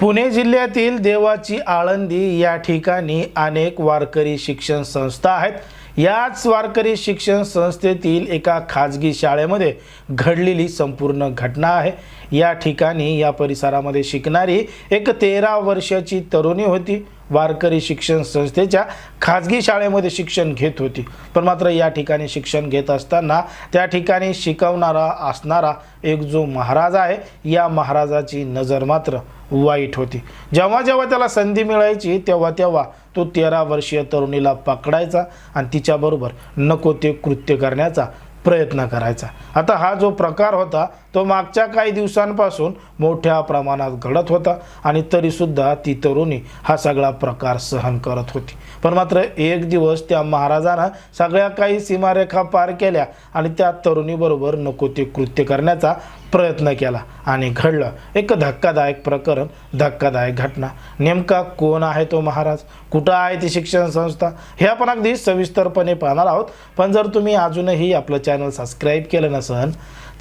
पुणे जिल्ह्यातील देवाची आळंदी या ठिकाणी अनेक वारकरी शिक्षण संस्था आहेत. याच वारकरी शिक्षण संस्थेतील एका खाजगी शाळेमध्ये घडलेली संपूर्ण घटना आहे. या ठिकाणी या परिसरामध्ये शिकणारी एक तेरा वर्षाची तरुणी होती. वारकरी शिक्षण संस्थेच्या खाजगी शाळेमध्ये शिक्षण घेत होती. पण मात्र या ठिकाणी शिक्षण घेत असताना त्या ठिकाणी शिकवणारा असणारा एक जो महाराज आहे या महाराजाची नजर मात्र वाईट होती. जेव्हा जेव्हा त्याला संधी मिळायची तेव्हा तेव्हा तो तेरा वर्षीय तरुणीला पकडायचा आणि तिच्याबरोबर नको ते कृत्य करण्याचा प्रयत्न करायचा. आता हा जो प्रकार होता तो मागच्या काही दिवसांपासून मोठ्या प्रमाणात घडत होता आणि तरीसुद्धा ती तरुणी हा सगळा प्रकार सहन करत होती. पण मात्र एक दिवस त्या महाराजानं सगळ्या काही सीमारेखा पार केल्या आणि त्या तरुणीबरोबर नको ते कृत्य करण्याचा प्रयत्न केला आणि घडलं. एक धक्कादायक प्रकरण धक्कादायक घटना. नेमका कोण आहे तो महाराज? कुठं आहे ती शिक्षण संस्था? हे आपण अगदी सविस्तरपणे पाहणार आहोत. पण जर तुम्ही अजूनही आपलं चॅनल सबस्क्राईब केलं नसन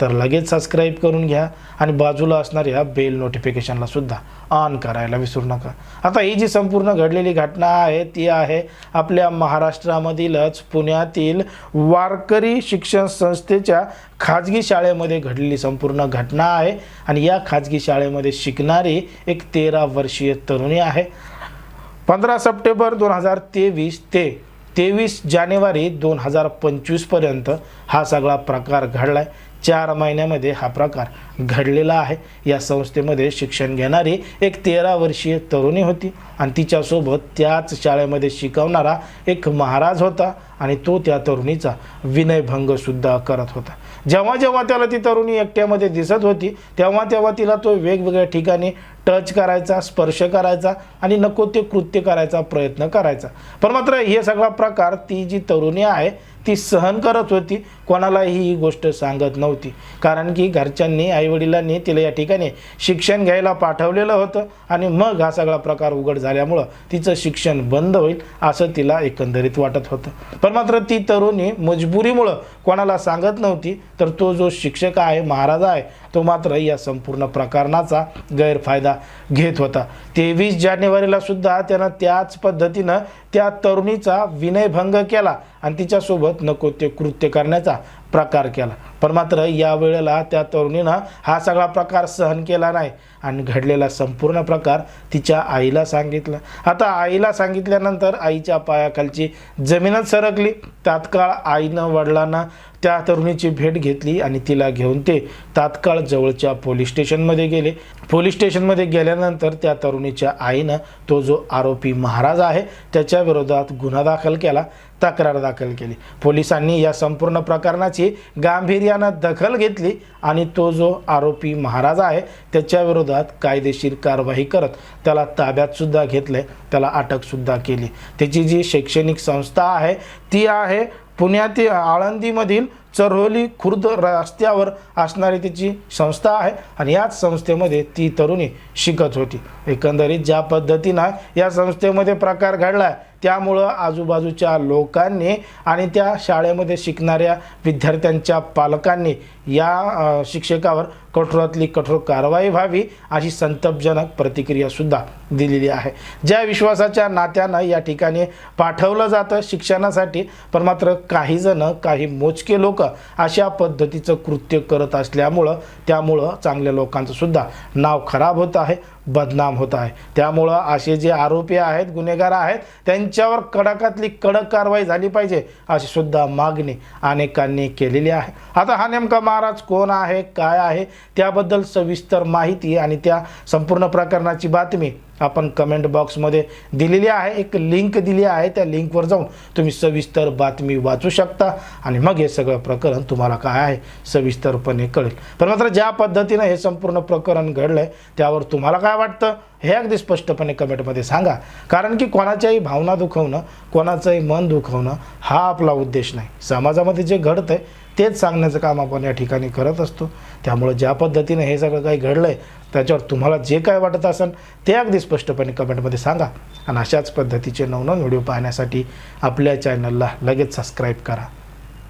तर लगेच सबस्क्राईब करून घ्या आणि बाजूला असणाऱ्या बेल नोटिफिकेशनला सुद्धा ऑन करायला विसरू नका. आता ही जी संपूर्ण घडलेली घटना आहे ती आहे आपल्या महाराष्ट्रामधीलच पुण्यातील वारकरी शिक्षण संस्थेच्या खाजगी शाळेमध्ये घडलेली संपूर्ण घटना आहे आणि या खाजगी शाळेमध्ये शिकणारी एक तेरा वर्षीय तरुणी आहे. पंधरा सप्टेंबर दोन हजार तेवीस ते तेवीस जानेवारी दोन हजार पंचवीसपर्यंत हा सगळा प्रकार घडला आहे चार महिन्यामध्ये हा प्रकार घडलेला आहे. या संस्थेमध्ये शिक्षण घेणारी एक तेरा वर्षीय तरुणी होती आणि तिच्यासोबत त्याच शाळेमध्ये शिकवणारा एक महाराज होता आणि तो त्या तरुणीचा विनयभंगसुद्धा करत होता. जेव्हा जेव्हा त्याला ती तरुणी एकट्यामध्ये दिसत होती तेव्हा तेव्हा तिला तो वेगवेगळ्या ठिकाणी टच करायचा स्पर्श करायचा आणि नको ते कृत्य करायचा प्रयत्न करायचा. पण मात्र हे सगळा प्रकार ती जी तरुणी आहे ती सहन करत होती कोणालाही ही गोष्ट सांगत नव्हती. कारण की घरच्यांनी आई आईवडिलांनी तिला या ठिकाणी शिक्षण घ्यायला पाठवलेलं होतं आणि मग हा सगळा प्रकार उघड झाल्यामुळं तिचं शिक्षण बंद होईल असं तिला एकंदरीत वाटत होतं. पण मात्र ती तरुणी मजबुरीमुळं कोणाला सांगत नव्हती तर तो जो शिक्षक आहे महाराज आहे तो मात्र या संपूर्ण प्रकरणाचा गैरफायदा घेत होता. तेवीस जानेवारीला सुद्धा त्यानं त्याच पद्धतीनं त्या तरुणीचा विनयभंग केला आणि तिच्यासोबत नको ते कृत्य करण्याचा प्रकार केला. पण मात्र या वेळेला त्या तरुणीनं हा सगळा प्रकार सहन केला नाही आणि घडलेला संपूर्ण प्रकार तिच्या आईला सांगितला. आता आईला सांगितल्यानंतर आईच्या पायाखालची जमीनच सरकली. तात्काळ आईनं वडिलांना त्या तरुणीची भेट घेतली आणि तिला घेऊन ते तात्काळ जवळच्या पोलीस स्टेशनमध्ये गेले. पोलीस स्टेशनमध्ये गेल्यानंतर त्या तरुणीच्या आईनं तो जो आरोपी महाराज आहे त्याच्या विरोधात गुन्हा दाखल केला तक्रार दाखल केली. पोलिसांनी या संपूर्ण प्रकरणाची गांभीर्यानं दखल घेतली आणि तो जो आरोपी महाराज आहे त्याच्या विरोधात कायदेशीर कारवाई करत त्याला ताब्यातसुद्धा घेतलं घेतले त्याला अटकसुद्धा केली. त्याची जी शैक्षणिक संस्था आहे ती आहे पुण्यातील आळंदीमधील चरोली खुर्द रस्त्यावर असणारी तिची संस्था आहे आणि याच संस्थेमध्ये ती तरुणी शिकत होती. एकंदरीत ज्या पद्धतीनं या संस्थेमध्ये प्रकार घडला आहे त्यामुळं आजूबाजूच्या लोकांनी आणि त्या शाळेमध्ये शिकणाऱ्या विद्यार्थ्यांच्या पालकांनी या शिक्षकावर कठोरातली कठोर कारवाई व्हावी अशी संतपजनक प्रतिक्रियासुद्धा दिलेली आहे. ज्या विश्वासाच्या नात्यानं या ठिकाणी पाठवलं जातं शिक्षणासाठी पण मात्र काहीजणं काही मोजके लोक अशा पद्धतीचं कृत्य करत असल्यामुळं त्यामुळं चांगल्या लोकांचंसुद्धा नाव खराब होत आहे बदनाम होत आहे. त्यामुळं असे जे आरोपी आहेत गुन्हेगार आहेत त्यांच्यावर कडाकातली कडक कारवाई झाली पाहिजे अशी सुद्धा मागणी अनेकांनी केलेली आहे. आता हा नेमका महाराज कोण आहे काय आहे त्याबद्दल सविस्तर माहिती आणि त्या संपूर्ण प्रकरणाची बातमी आपण कमेंट बॉक्समध्ये दिलेली आहे. एक लिंक दिली आहे. त्या लिंकवर जाऊन तुम्ही सविस्तर बातमी वाचू शकता. आणि मग हे सगळं प्रकरण तुम्हाला काय आहे सविस्तरपणे कळेल. पण मात्र ज्या पद्धतीनं हे संपूर्ण प्रकरण घडलं आहे त्यावर तुम्हाला काय वाटतं हे अगदी स्पष्टपणे कमेंटमध्ये सांगा. कारण की कोणाच्याही भावना दुखवणं कोणाचंही मन दुखवणं हा आपला उद्देश नाही. समाजामध्ये जे घडतं आहे तेच सांगण्याचं काम आपण या ठिकाणी करत असतो. त्यामुळं ज्या पद्धतीनं हे सगळं काही घडलं आहे त्याच्यावर तुम्हाला जे काय वाटत असेल ते अगदी स्पष्टपणे कमेंटमध्ये सांगा. आणि अशाच पद्धतीचे नवनवीन व्हिडिओ पाहण्यासाठी आपल्या चॅनलला लगेच सबस्क्राईब करा.